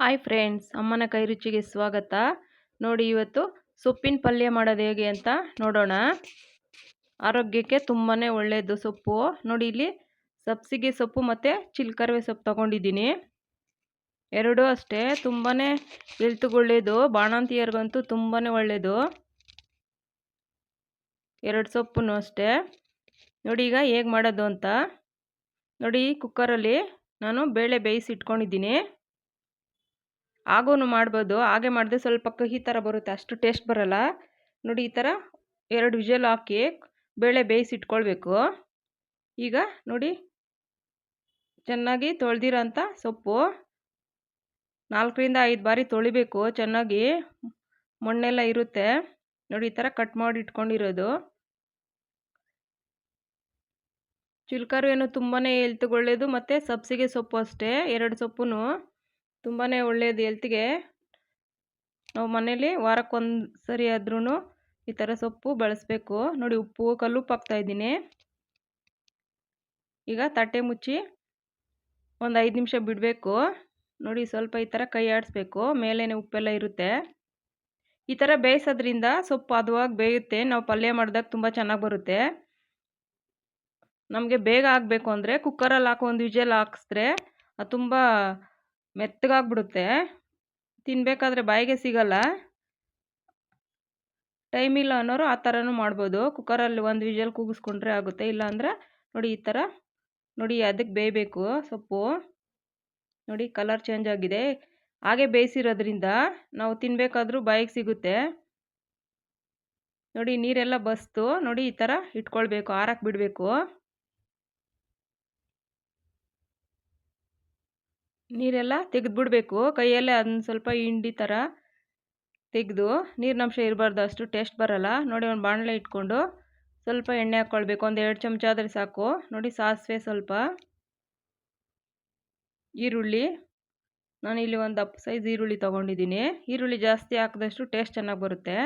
Hi friends, ಅಮ್ಮನ ಕೈ ರುಚಿಗೆ ಸ್ವಾಗತ. ನೋಡಿ ಇವತ್ತು ಸೊಪ್ಪಿನ ಪಲ್ಯ ಮಾಡೋದು ಹೇಗೆ ಅಂತ ನೋಡೋಣ. ಆರೋಗ್ಯಕ್ಕೆ ತುಂಬಾ ಒಳ್ಳೆಯದು ಸೊಪ್ಪು. ನೋಡಿ ಇಲ್ಲಿ ಸಬ್ಸಿಗೆ ಸೊಪ್ಪು ಮತ್ತು ಚಿಲ್ಕರವೆ ಸೊಪ್ಪು ತೊಗೊಂಡಿದ್ದೀನಿ. ಎರಡೂ ಅಷ್ಟೇ ತುಂಬಾ ಒಳ್ಳೆಯದು ಬಾಣಂತಿಯರಿಗಂತೂ ತುಂಬಾ ಒಳ್ಳೆಯದು ಎರಡು ಸೊಪ್ಪು ಅಷ್ಟೇ. ನೋಡಿ ಈಗ ಹೇಗೆ ಮಾಡೋದು ಅಂತ. ನೋಡಿ ಕುಕ್ಕರಲ್ಲಿ ನಾನು ಬೇಳೆ ಬೇಯಿಸಿ ಇಟ್ಕೊಂಡಿದ್ದೀನಿ ಆಗೂ ಮಾಡ್ಬೋದು. ಹಾಗೆ ಮಾಡಿದ್ರೆ ಸ್ವಲ್ಪ ಕಹಿ ಥರ ಬರುತ್ತೆ. ಅಷ್ಟು ಟೇಸ್ಟ್ ಬರೋಲ್ಲ. ನೋಡಿ ಈ ಥರ ಎರಡು ವಿಜಲ್ ಹಾಕಿ ಬೇಳೆ ಬೇಯಿಸಿಟ್ಕೊಳ್ಬೇಕು ಈಗ ನೋಡಿ ಚೆನ್ನಾಗಿ ತೊಳೆದಿರೋಂಥ ಸೊಪ್ಪು. ನಾಲ್ಕರಿಂದ ಐದು ಬಾರಿ ತೊಳಿಬೇಕು. ಚೆನ್ನಾಗಿ ಮಣ್ಣೆಲ್ಲ ಇರುತ್ತೆ. ನೋಡಿ ಈ ಥರ ಕಟ್ ಮಾಡಿ ಇಟ್ಕೊಂಡಿರೋದು. ಚಿಲ್ಕರು ಏನು ತುಂಬಾ ಹೆಲ್ತ್ಗೆ ಒಳ್ಳೆಯದು ಮತ್ತು ಸಬ್ಸಿಗೆ ಸೊಪ್ಪು ಅಷ್ಟೇ. ಎರಡು ಸೊಪ್ಪು ತುಂಬಾ ಒಳ್ಳೆಯದು ಹೆಲ್ತ್ಗೆ. ನಾವು ಮನೇಲಿ ವಾರಕ್ಕೊಂದು ಸರಿ ಆದ್ರೂ ಈ ಥರ ಸೊಪ್ಪು ಬಳಸಬೇಕು. ನೋಡಿ ಉಪ್ಪು ಕಲ್ಲುಪ್ಪು ಹಾಕ್ತಾಯಿದ್ದೀನಿ ಈಗ ತಟ್ಟೆ ಮುಚ್ಚಿ ಒಂದು ಐದು ನಿಮಿಷ ಬಿಡಬೇಕು. ನೋಡಿ ಸ್ವಲ್ಪ ಈ ಥರ ಕೈ ಆಡಿಸ್ಬೇಕು. ಮೇಲೇ ಉಪ್ಪೆಲ್ಲ ಇರುತ್ತೆ. ಈ ಥರ ಬೇಯಿಸೋದ್ರಿಂದ ಸೊಪ್ಪು ಅದುವಾಗಿ ಬೇಯುತ್ತೆ. ನಾವು ಪಲ್ಯ ಮಾಡಿದಾಗ ತುಂಬ ಚೆನ್ನಾಗಿ ಬರುತ್ತೆ. ನಮಗೆ ಬೇಗ ಆಗಬೇಕು ಅಂದರೆ ಕುಕ್ಕರಲ್ಲಿ ಹಾಕೋ ಒಂದು ವಿಜಲ್ ಹಾಕಿಸ್ರೆ ಅದು ತುಂಬ ಮೆತ್ತಗಾಗ್ಬಿಡುತ್ತೆ. ತಿನ್ನಬೇಕಾದ್ರೆ ಬಾಯಿಗೆ ಸಿಗಲ್ಲ. ಟೈಮ್ ಇಲ್ಲ ಅನ್ನೋರು ಆ ಥರನೂ ಮಾಡ್ಬೋದು. ಕುಕ್ಕರಲ್ಲಿ ಒಂದು ವಿಜಲ್ ಕೂಗಿಸ್ಕೊಂಡ್ರೆ ಆಗುತ್ತೆ. ಇಲ್ಲಾಂದರೆ ನೋಡಿ ಈ ಥರ ನೋಡಿ ಅದಕ್ಕೆ ಬೇಯಬೇಕು ಸೊಪ್ಪು. ನೋಡಿ ಕಲರ್ ಚೇಂಜ್ ಆಗಿದೆ. ಹಾಗೆ ಬೇಯಿಸಿರೋದ್ರಿಂದ ನಾವು ತಿನ್ನಬೇಕಾದ್ರೂ ಬಾಯಿಗೆ ಸಿಗುತ್ತೆ. ನೋಡಿ ನೀರೆಲ್ಲ ಬಸ್ತು. ನೋಡಿ ಈ ಥರ ಇಟ್ಕೊಳ್ಬೇಕು. ಆರಕ್ಕೆ ಬಿಡಬೇಕು. ನೀರೆಲ್ಲ ತೆಗೆದ್ಬಿಡ್ಬೇಕು. ಕೈಯಲ್ಲೇ ಅದನ್ನ ಸ್ವಲ್ಪ ಹಿಂಡಿ ಥರ ತೆಗೆದು ನೀರಿನಂಶ ಇರಬಾರ್ದು, ಅಷ್ಟು ಟೇಸ್ಟ್ ಬರೋಲ್ಲ. ನೋಡಿ ಒಂದು ಬಾಣಲೆ ಇಟ್ಕೊಂಡು ಸ್ವಲ್ಪ ಎಣ್ಣೆ ಹಾಕ್ಕೊಳ್ಬೇಕು ಒಂದು ಎರಡು ಚಮಚ ಆದರೆ ಸಾಕು. ನೋಡಿ ಸಾಸಿವೆ ಸ್ವಲ್ಪ. ಈರುಳ್ಳಿ. ನಾನು ಇಲ್ಲಿ ಒಂದು ದಪ್ಪ ಸೈಜ್ ಈರುಳ್ಳಿ ತೊಗೊಂಡಿದ್ದೀನಿ. ಈರುಳ್ಳಿ ಜಾಸ್ತಿ ಹಾಕಿದಷ್ಟು ಟೇಸ್ಟ್ ಚೆನ್ನಾಗಿ ಬರುತ್ತೆ.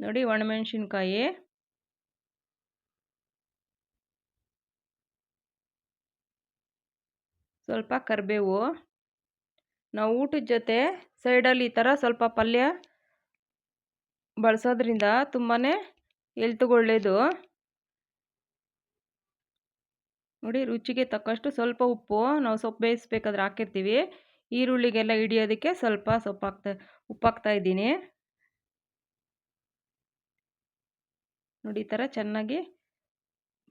ನೋಡಿ ಒಣಮೆಣ್ಸಿನ್ಕಾಯಿ. ಸ್ವಲ್ಪ ಕರಿಬೇವು, ನಾವು ಊಟದ ಜೊತೆ ಸೈಡಲ್ಲಿ ಈ ಥರ ಸ್ವಲ್ಪ ಪಲ್ಯ ಬಳಸೋದ್ರಿಂದ ತುಂಬಾ ಹೆಲ್ತ್ಗೆ ಒಳ್ಳೆಯದು ನೋಡಿ ರುಚಿಗೆ ತಕ್ಕಷ್ಟು ಸ್ವಲ್ಪ ಉಪ್ಪು, ನಾವು ಸೊಪ್ಪು ಬೇಯಿಸ್ಬೇಕಾದ್ರೆ ಹಾಕಿರ್ತೀವಿ. ಈರುಳ್ಳಿಗೆಲ್ಲ ಹಿಡಿಯೋದಕ್ಕೆ ಸ್ವಲ್ಪ ಸೊಪ್ಪು ಹಾಕ್ತಾ ಉಪ್ಪು ಇದ್ದೀನಿ. ನೋಡಿ ಈ ಥರ ಚೆನ್ನಾಗಿ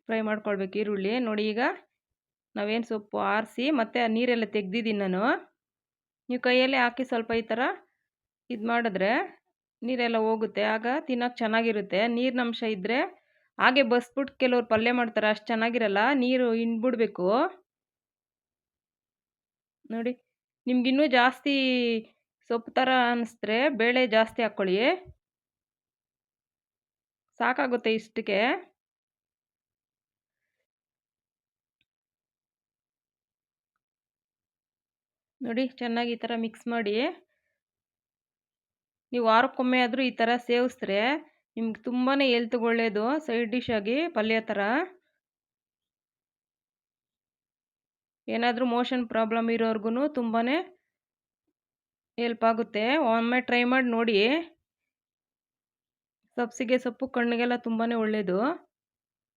ಫ್ರೈ ಮಾಡ್ಕೊಳ್ಬೇಕು ಈರುಳ್ಳಿ. ನೋಡಿ ಈಗ ನಾವೇನು ಸೊಪ್ಪು ಆರಿಸಿ ಮತ್ತು ನೀರೆಲ್ಲ ತೆಗ್ದಿದ್ದೀನಿ ನಾನು. ನೀವು ಕೈಯಲ್ಲೇ ಹಾಕಿ ಸ್ವಲ್ಪ ಈ ಥರ ಇದು ಮಾಡಿದ್ರೆ ನೀರೆಲ್ಲ ಹೋಗುತ್ತೆ. ಆಗ ತಿನ್ನೋಕೆ ಚೆನ್ನಾಗಿರುತ್ತೆ. ನೀರಿನಂಶ ಇದ್ದರೆ ಹಾಗೆ ಬಸ್ಬಿಟ್ಟು ಕೆಲವ್ರು ಪಲ್ಯ ಮಾಡ್ತಾರೆ ಅಷ್ಟು ಚೆನ್ನಾಗಿರಲ್ಲ, ನೀರು ಹಿಂಡ್ಬಿಡ್ಬೇಕು. ನೋಡಿ ನಿಮ್ಗಿನ್ನೂ ಜಾಸ್ತಿ ಸೊಪ್ಪು ಥರ ಅನ್ನಿಸಿದ್ರೆ ಬೇಳೆ ಜಾಸ್ತಿ ಹಾಕ್ಕೊಳ್ಳಿ ಸಾಕಾಗುತ್ತೆ ಇಷ್ಟಕ್ಕೆ. ನೋಡಿ ಚೆನ್ನಾಗಿ ಈ ಥರ ಮಿಕ್ಸ್ ಮಾಡಿ. ನೀವು ವಾರಕ್ಕೊಮ್ಮೆ ಆದರೂ ಈ ಥರ ಸೇವಿಸಿದ್ರೆ ನಿಮ್ಗೆ ತುಂಬಾ ಹೆಲ್ತ್ ಒಳ್ಳೆಯದು ಸೈಡ್ ಡಿಶ್ ಆಗಿ ಪಲ್ಯ ಥರ ಏನಾದರೂ ಮೋಷನ್ ಪ್ರಾಬ್ಲಮ್ ಇರೋರ್ಗು ತುಂಬಾ ಹೆಲ್ಪ್ ಆಗುತ್ತೆ. ಒಮ್ಮೆ ಟ್ರೈ ಮಾಡಿ ನೋಡಿ. ಸಬ್ಸಿಗೆ ಸೊಪ್ಪು ಕಣ್ಣಿಗೆಲ್ಲ ತುಂಬಾ ಒಳ್ಳೆಯದು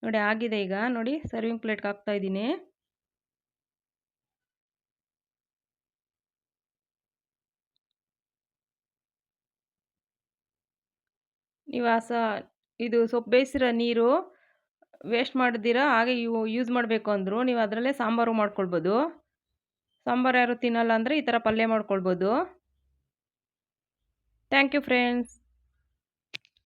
ನೋಡಿ ಆಗಿದೆ ಈಗ. ನೋಡಿ ಸರ್ವಿಂಗ್ ಪ್ಲೇಟ್ಗೆ ಹಾಕ್ತಾಯಿದ್ದೀನಿ ನೀವು ಆ ಇದು ಸೊಪ್ಪು ಬೇಯಿಸಿರೋ ನೀರು ವೇಸ್ಟ್ ಮಾಡಿದಿರ, ಹಾಗೆ ಯೂ ಯೂಸ್ ಮಾಡಬೇಕು ಅಂದರು. ನೀವು ಅದರಲ್ಲೇ ಸಾಂಬಾರು ಮಾಡ್ಕೊಳ್ಬೋದು. ಸಾಂಬಾರು ಯಾರು ತಿನ್ನಲ್ಲ ಅಂದರೆ ಈ ಥರ ಪಲ್ಯ ಮಾಡ್ಕೊಳ್ಬೋದು. Thank you friends